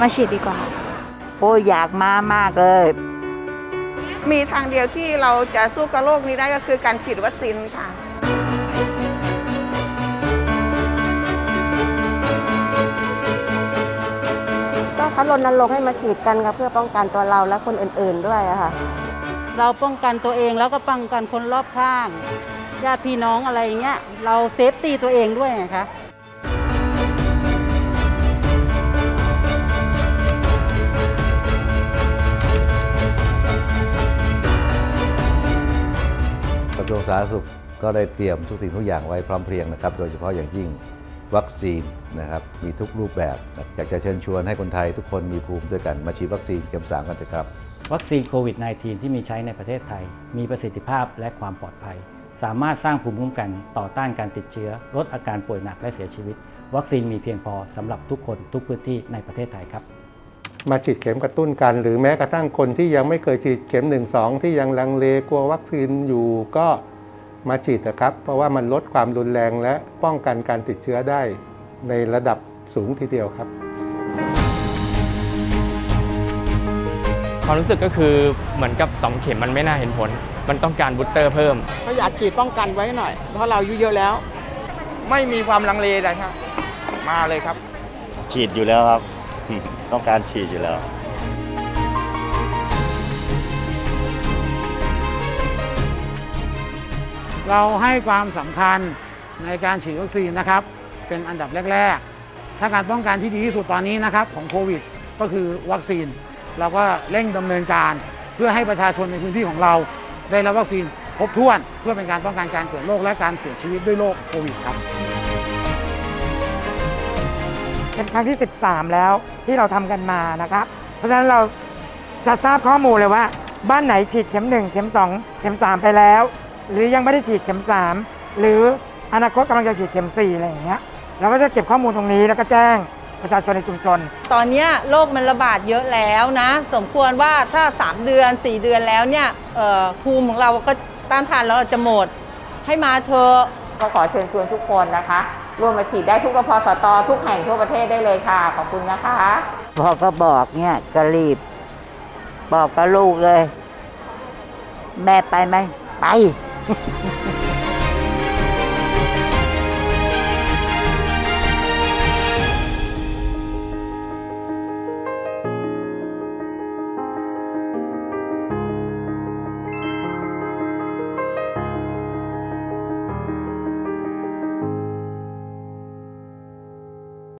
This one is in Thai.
มาฉีดดีกว่า โอ้ยอยากมามากเลย มีทางเดียวที่เราจะสู้กับโรคนี้ได้ก็คือการฉีดวัคซีนค่ะ ก็เขารณรงค์ให้มาฉีดกันครับเพื่อป้องกันตัวเราและคนอื่นๆด้วยอะค่ะ เราป้องกันตัวเองแล้วก็ป้องกันคนรอบข้างญาติพี่น้องอะไรเงี้ยเราเซฟตี้ตัวเองด้วยไงคะ ระทรวงสาธารณสุขก็ได้เตรียมทุกสิ่งทุกอย่างไว้พร้อมเพรียงนะครับ โดยเฉพาะอย่างยิ่งวัคซีนนะครับมีทุกรูปแบบอยากจะเชิญชวนให้คนไทยทุกคนมีภูมิด้วยกันมาฉีดวัคซีนเข็มสามกันเถอะครับวัคซีนโควิด -19 ที่มีใช้ในประเทศไทย มีประสิทธิภาพและความปลอดภัย สามารถสร้างภูมิคุ้มกันต่อต้านการติดเชื้อ ลดอาการป่วยหนักและเสียชีวิต วัคซีนมีเพียงพอสำหรับทุกคนทุกพื้นที่ในประเทศไทยครับ มาฉีดเข็มกระตุ้นกัน หรือแม้กระทั่งคนที่ยังไม่เคยฉีดเข็ม 1 2 ที่ยังลังเลกลัววัคซีนอยู่ก็มาฉีดนะครับ เพราะว่ามันลดความรุนแรงและป้องกันการติดเชื้อได้ในระดับสูงทีเดียวครับ ความรู้สึกก็คือเหมือนกับ2เข็มมันไม่น่าเห็นผล มันต้องการบูสเตอร์เพิ่มก็อยากฉีดป้องกันไว้หน่อย เพราะเราอายุเยอะแล้ว ไม่มีความลังเลเลยครับ มาเลยครับ ฉีดอยู่แล้วครับ ต้องการฉีดอยู่แล้วเราให้ความสำคัญในการฉีดวัคซีนนะครับ เป็นอันดับแรก ๆ ถ้าการป้องกันที่ดีที่สุดตอนนี้นะครับของโควิดก็คือวัคซีน เราก็เร่งดำเนินการ เพื่อให้ประชาชนในพื้นที่ของเรา ได้รับวัคซีนครบถ้วน เพื่อเป็นการป้องกันการเกิดโรคและการเสียชีวิตด้วยโรคโควิดครับ เป็นครั้งที่ 13 แล้ว ที่เราทำกันมานะครับ เพราะฉะนั้นเราจะทราบข้อมูลเลยว่า บ้านไหนฉีดเข็ม 1 เข็ม 2 เข็ม 3 ไปแล้ว หรือยังไม่ได้ฉีดเข็ม 3 หรืออนาคตกำลังจะฉีดเข็ม 4 อะไรอย่างเงี้ยเราก็จะเก็บข้อมูลตรงนี้แล้วก็แจ้งประชาชนในชุมชน ตอนนี้โรคมันระบาดเยอะแล้วนะ สมควรว่าถ้า 3 เดือน 4 เดือนแล้วเนี่ยภูมิของเราก็ต้านทานแล้วจะหมด ให้มาเธอะ ก็ขอเชิญชวนทุกคนนะคะร่วมมาฉีดได้ทุกกพสตทุกแห่งทั่วประเทศได้เลยค่ะ ขอบคุณนะคะ พอก็บอกเนี่ยกะรีบ บอกกับลูกเลย แม่ไปไหม ไป